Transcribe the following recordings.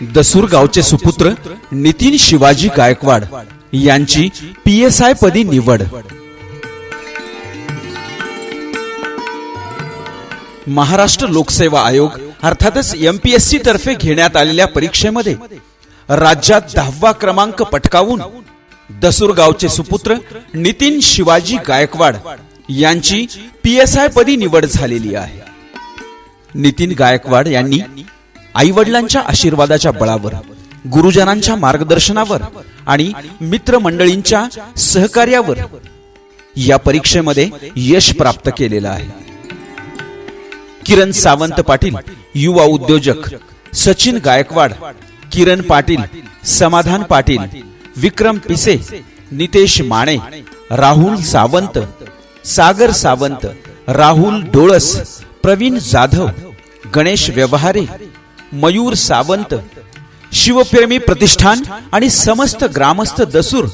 दसूर गावचे सुपुत्र नितीन शिवाजी गायकवाड यांची पी एस आय पदी निवड. महाराष्ट्र लोकसेवा आयोग अर्थातच एमपीएससी तर्फे घेण्यात आलेल्या परीक्षेमध्ये राज्यात दहावा क्रमांक पटकावून दसूर गावचे सुपुत्र नितीन शिवाजी गायकवाड यांची पी एस आय पदी निवड झालेली आहे. नितीन गायकवाड यांनी आई वडिलांच्या आशीर्वादाच्या बळावर गुरुजनांच्या मार्गदर्शनावर आणि मित्रमंडळींच्या सहकार्यावर या परीक्षेमध्ये यश प्राप्त केलेलं आहे. किरण सावंत पाटील युवा उद्योजक सचिन गायकवाड किरण पाटील समाधान पाटील विक्रम पिसे नितेश माने राहुल सावंत सागर सावंत राहुल डोळस प्रवीण जाधव गणेश व्यवहारे मयूर सावंत शिवप्रेमी प्रतिष्ठान आणि समस्त ग्रामस्थ दसूर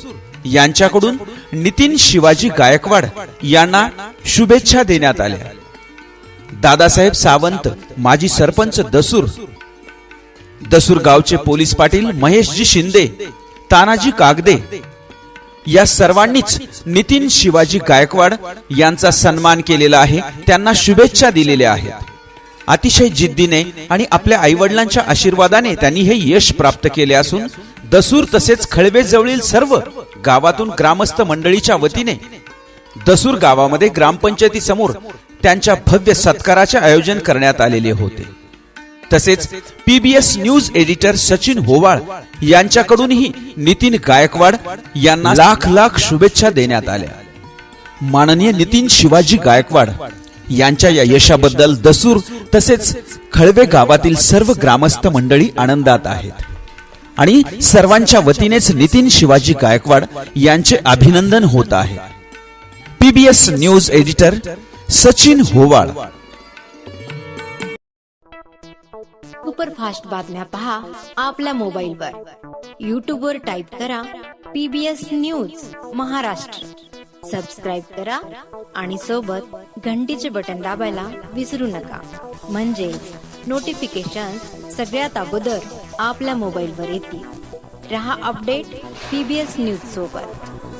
यांच्याकडून नितीन शिवाजी गायकवाड यांना शुभेच्छा देण्यात आल्या. दादासाहेब सावंत माजी सरपंच दसूर दसूर गावचे पोलीस पाटील महेशजी शिंदे तानाजी कागदे या सर्वांनीच नितीन शिवाजी गायकवाड यांचा सन्मान केलेला आहे त्यांना शुभेच्छा दिलेल्या आहेत. अतिशय जिद्दीने आणि आपल्या आईवडिलांच्या आशीर्वादाने त्यांनी हे यश प्राप्त केले असून दसूर तसेच खळवे जवळील सर्व गावातून ग्रामस्थ मंडळीच्या वतीने दसूर गावामध्ये ग्रामपंचायती समोर त्यांच्या भव्य सत्काराचे आयोजन करण्यात आलेले होते. तसेच PBS news editor Sachin Howal यांच्याकडूनही Nitin Gaikwad यांना लाख लाख शुभेच्छा देण्यात आल्या. माननीय नितीन शिवाजी गायकवाड यांच्या या यशाबद्दल दसूर तसेच खळवे गावातील सर्व ग्रामस्थ मंडळी आनंदात आहेत. आणि सर्वांच्या वतीनेच नितीन शिवाजी गायकवाड यांचे अभिनंदन होत आहे. PBS news editor Sachin Howal. Superfast बातम्या पहा आपल्या मोबाईलवर. यूट्यूबवर टाईप करा पीबीएस न्यूज महाराष्ट्र. सबस्क्राईब करा आणि सोबत घंटीचे बटन दाबायला विसरू नका. म्हणजेच नोटिफिकेशन सगळ्यात अगोदर आपल्या मोबाईलवर येतील. रहा अपडेट पीबीएस न्यूज सोबत.